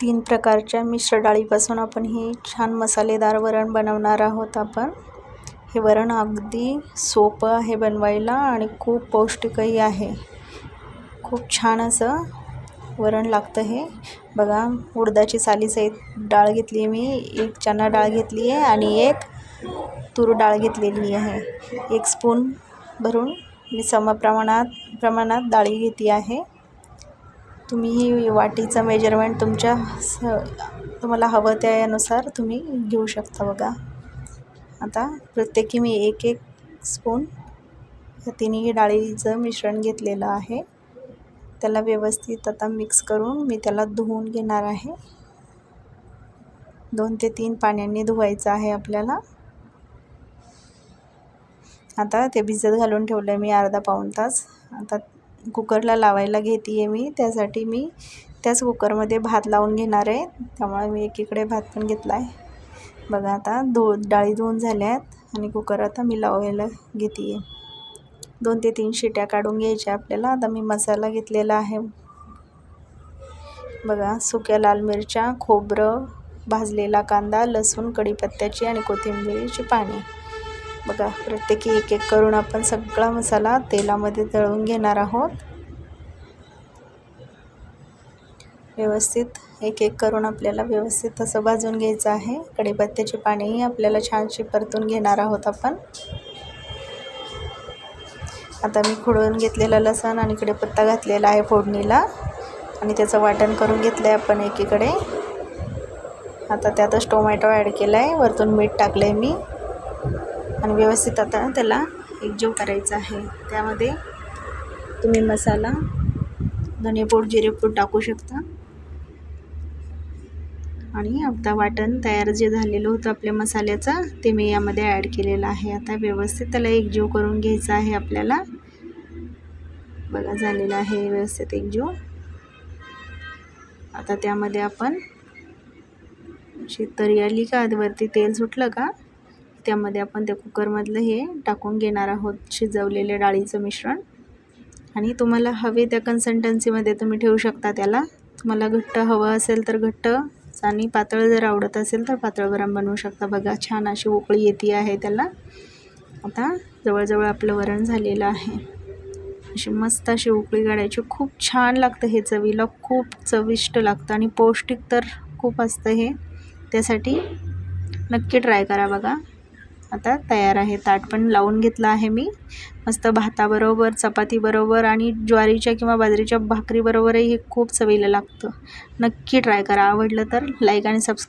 तीन प्रकारच्या मिश्र डाळीपासून आपण हे छान मसालेदार वरण बनवणार आहोत आपण. हे वरण अगदी सोपं आहे बनवायला आणि खूप पौष्टिकही आहे. खूप छान असं वरण लागतं हे. बघा उडदाची सालीसहित डाळ घेतली आहे मी एक चना डाळ घेतली आहे आणि एक तूर डाळ घेतलेली आहे. एक स्पून भरून मी समप्रमाणात प्रमाणात डाळी घेतली आहे. तुम्ही ही वाटीचं मेजरमेंट तुमच्या स तुम्हाला हवं त्यानुसार तुम्ही घेऊ शकता बघा. आता प्रत्येकी मी एक एक स्पून तिन्ही डाळीचं मिश्रण घेतलेलं आहे. त्याला व्यवस्थित आता मिक्स करून मी त्याला धुवून घेणार आहे. दोन ते तीन पाण्याने धुवायचं आहे आपल्याला. आता ते भिजत घालून ठेवलं आहे मी अर्धा पाऊण तास. आता कुकरला लावायला घेते आहे मी. त्यासाठी मी त्याच कुकरमध्ये भात लावून घेणार आहे. त्यामुळे मी एकीकडे भात पण घेतला आहे बघा आता धु डाळी धुवून झाल्या आहेत आणि कुकर आता मी लावायला घेते आहे दोन ते तीन शिट्या काढून घ्यायच्या आपल्याला. आता मी मसाला घेतलेला आहे. बघा सुक्या लाल मिरच्या खोबरं भाजलेला कांदा लसूण कढीपत्त्याची आणि कोथिंबिरीची पाने. बघा प्रत्येकी एक एक करून आपण सगळा मसाला तेलामध्ये तळून घेणार आहोत. व्यवस्थित एक एक करून आपल्याला व्यवस्थित असं भाजून घ्यायचं आहे. कढीपत्त्याची पानेही आपल्याला छानशी परतून घेणार आहोत आपण. आता मी खोडून घेतलेला लसण आणि कढीपत्ता घातलेला आहे फोडणीला. आणि त्याचं वाटण करून घेतलं आहे आपण एकीकडे. आता त्यातच टोमॅटो ॲड केला आहे वरतून मीठ टाकलं आहे मी. आणि व्यवस्थित आता त्याला एकजीव करायचा आहे. त्यामध्ये तुम्ही मसाला धनेपूड जिरेपूड टाकू शकता. आणि आता वाटण तयार जे झालेलं होतं आपल्या मसाल्याचं ते मी यामध्ये ॲड केलेलं आहे. आता व्यवस्थित त्याला एकजीव करून घ्यायचा आहे आपल्याला. बघा झालेलं आहे व्यवस्थित एकजीव आता त्यामध्ये आपण अशी तरी आली का वरती तेल सुटलं का? त्यामध्ये आपण त्या कुकरमधलं हे टाकून घेणार आहोत शिजवलेले डाळीचं मिश्रण. आणि तुम्हाला हवे त्या कन्सल्टन्सीमध्ये तुम्ही ठेवू शकता त्याला. तुम्हाला घट्ट हवं असेल तर घट्ट आणि पातळ जर आवडत असेल तर पातळ गरम बनवू शकता. बघा छान अशी उकळी येते आहे त्याला. आता जवळजवळ आपलं वरण झालेलं आहे. अशी मस्त अशी उकळी काढायची. खूप छान लागतं हे चवीला. खूप चविष्ट लागतं आणि पौष्टिक तर खूप असतं हे. त्यासाठी नक्की ट्राय करा बघा. आता तयार आहे. ताट पण लावून घेतलं आहे मी. मस्त भाताबरोबर चपातीबरोबर आणि ज्वारीच्या किंवा बाजरीच्या भाकरीबरोबरही हे खूप चवीला लागतं. नक्की ट्राय करा. आवडलं तर लाईक आणि सबस्क्राईब